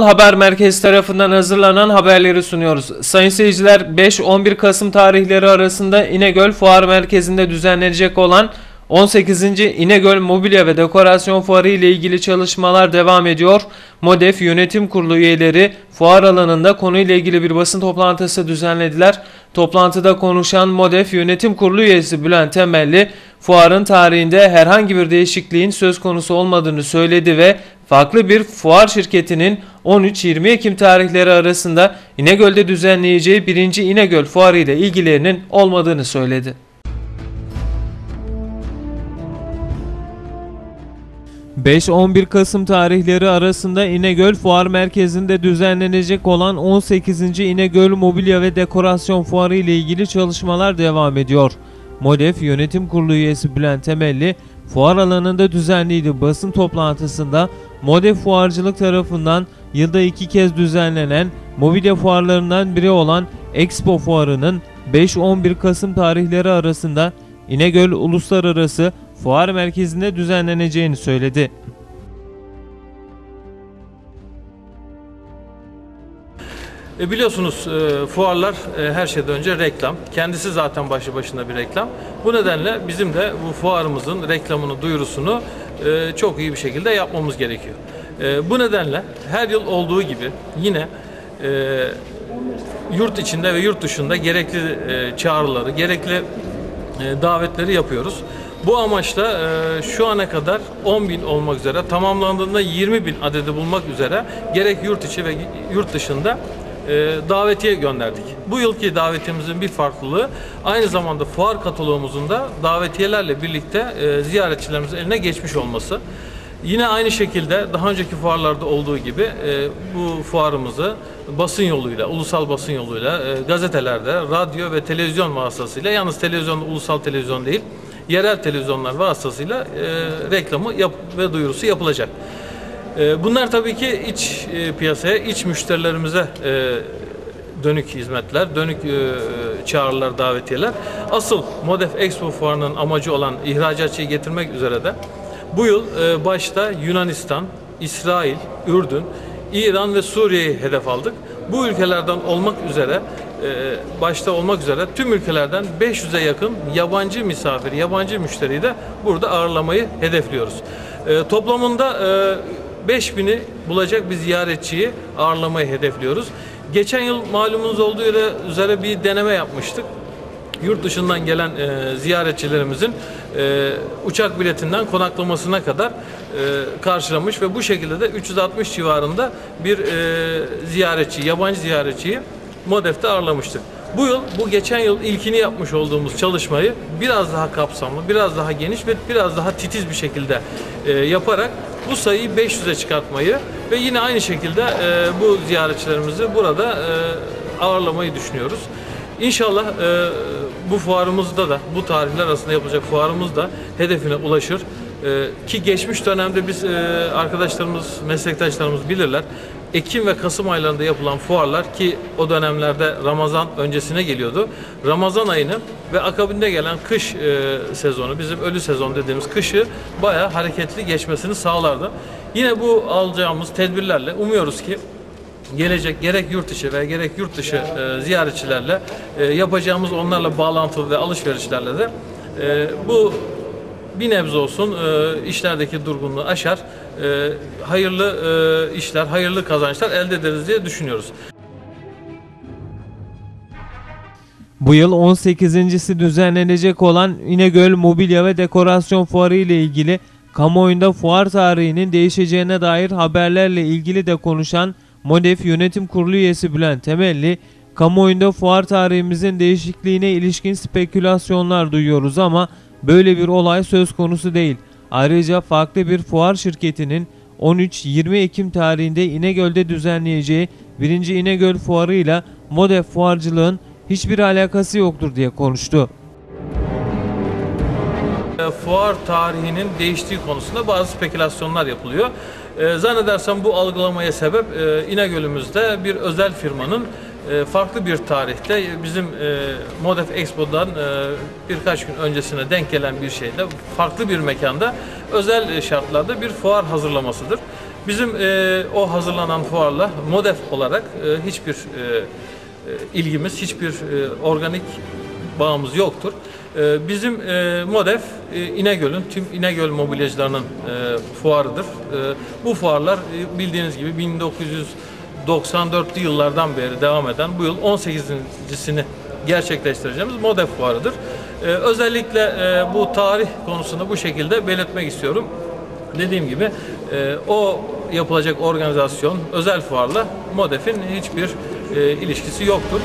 Haber Merkezi tarafından hazırlanan haberleri sunuyoruz. Sayın seyirciler 5-11 Kasım tarihleri arasında İnegöl Fuar Merkezi'nde düzenlenecek olan 18. İnegöl Mobilya ve Dekorasyon Fuarı ile ilgili çalışmalar devam ediyor. MODEF Yönetim Kurulu üyeleri fuar alanında konuyla ilgili bir basın toplantısı düzenlediler. Toplantıda konuşan MODEF Yönetim Kurulu üyesi Bülent Temelli, fuarın tarihinde herhangi bir değişikliğin söz konusu olmadığını söyledi ve farklı bir fuar şirketinin 13-20 Ekim tarihleri arasında İnegöl'de düzenleyeceği 1. İnegöl Fuarı ile ilgilerinin olmadığını söyledi. 5-11 Kasım tarihleri arasında İnegöl Fuar Merkezi'nde düzenlenecek olan 18. İnegöl Mobilya ve Dekorasyon Fuarı ile ilgili çalışmalar devam ediyor. MODEF Yönetim Kurulu üyesi Bülent Temelli, fuar alanında düzenlediği basın toplantısında MODEF Fuarcılık tarafından yılda iki kez düzenlenen mobilya fuarlarından biri olan Expo Fuarı'nın 5-11 Kasım tarihleri arasında İnegöl Uluslararası Fuar Merkezi'nde düzenleneceğini söyledi. E biliyorsunuz e, fuarlar e, her şeyden önce reklam. Kendisi zaten başlı başına bir reklam. Bu nedenle bizim de bu fuarımızın reklamını, duyurusunu e, çok iyi bir şekilde yapmamız gerekiyor. E, bu nedenle her yıl olduğu gibi yine e, yurt içinde ve yurt dışında gerekli e, çağrıları, gerekli e, davetleri yapıyoruz. Bu amaçla şu ana kadar 10 bin olmak üzere tamamlandığında 20 bin adedi bulmak üzere gerek yurt içi ve yurt dışında e, davetiye gönderdik. Bu yılki davetimizin bir farklılığı aynı zamanda fuar kataloğumuzun da davetiyelerle birlikte e, ziyaretçilerimizin eline geçmiş olması. Yine aynı şekilde daha önceki fuarlarda olduğu gibi e, bu fuarımızı basın yoluyla, ulusal basın yoluyla, e, gazetelerde, radyo ve televizyon vasıtasıyla, yalnız televizyon, ulusal televizyon değil, yerel televizyonlar vasıtasıyla e, reklamı ve duyurusu yapılacak. Bunlar tabii ki iç piyasaya, iç müşterilerimize dönük hizmetler, dönük çağrılar, davetiyeler. Asıl Modef Expo fuarının amacı olan ihracatçıyı getirmek üzere de bu yıl e, başta Yunanistan, İsrail, Ürdün, İran ve Suriye'yi hedef aldık. Bu ülkelerden olmak üzere e, başta olmak üzere tüm ülkelerden 500'e yakın yabancı misafir, yabancı müşteriyi de burada ağırlamayı hedefliyoruz. E, toplamında 5000'i bulacak bir ziyaretçiyi ağırlamayı hedefliyoruz. Geçen yıl malumunuz olduğu üzere bir deneme yapmıştık yurt dışından gelen e, ziyaretçilerimizin e, uçak biletinden konaklamasına kadar e, karşılamış ve bu şekilde de 360 civarında bir e, ziyaretçi, yabancı ziyaretçiyi MODEF'te ağırlamıştık. Bu yıl, bu geçen yıl ilkini yapmış olduğumuz çalışmayı biraz daha kapsamlı, biraz daha geniş ve biraz daha titiz bir şekilde e, yaparak bu sayıyı 500'e çıkartmayı ve yine aynı şekilde e, bu ziyaretçilerimizi burada e, ağırlamayı düşünüyoruz. İnşallah e, bu fuarımızda da, bu tarihler arasında yapılacak fuarımız da hedefine ulaşır. Ee, ki geçmiş dönemde biz e, arkadaşlarımız, meslektaşlarımız bilirler. Ekim ve Kasım aylarında yapılan fuarlar ki o dönemlerde Ramazan öncesine geliyordu. Ramazan ayını ve akabinde gelen kış e, sezonu, bizim ölü sezon dediğimiz kışı bayağı hareketli geçmesini sağlardı. Yine bu alacağımız tedbirlerle umuyoruz ki gelecek gerek yurt içi ve gerek yurt dışı e, ziyaretçilerle e, yapacağımız onlarla bağlantılı ve alışverişlerle de e, bu bir nebze olsun e, işlerdeki durgunluğu aşar, e, hayırlı e, işler, hayırlı kazançlar elde ederiz diye düşünüyoruz. Bu yıl 18.si düzenlenecek olan İnegöl Mobilya ve Dekorasyon Fuarı ile ilgili kamuoyunda fuar tarihinin değişeceğine dair haberlerle ilgili de konuşan MODEF Yönetim Kurulu üyesi Bülent Temelli, kamuoyunda fuar tarihimizin değişikliğine ilişkin spekülasyonlar duyuyoruz ama böyle bir olay söz konusu değil. Ayrıca farklı bir fuar şirketinin 13-20 Ekim tarihinde İnegöl'de düzenleyeceği 1. İnegöl Fuarı ile MODEF fuarcılığın hiçbir alakası yoktur diye konuştu. Fuar tarihinin değiştiği konusunda bazı spekülasyonlar yapılıyor. E, zannedersem bu algılamaya sebep e, İnegöl'ümüzde bir özel firmanın e, farklı bir tarihte bizim e, Modef Expo'dan e, birkaç gün öncesine denk gelen bir şeyde farklı bir mekanda özel şartlarda bir fuar hazırlamasıdır. Bizim e, o hazırlanan fuarla MODEF olarak hiçbir ilgimiz, hiçbir organik bağımız yoktur. E, bizim e, MODEF e, İnegöl'ün, tüm İnegöl mobilyacılarının e, fuarıdır. Bu fuarlar bildiğiniz gibi 1994'lü yıllardan beri devam eden bu yıl 18.sini gerçekleştireceğimiz MODEF fuarıdır. Özellikle bu tarih konusunda bu şekilde belirtmek istiyorum. Dediğim gibi o yapılacak organizasyon özel fuarla MODEF'in hiçbir ilişkisi yoktur.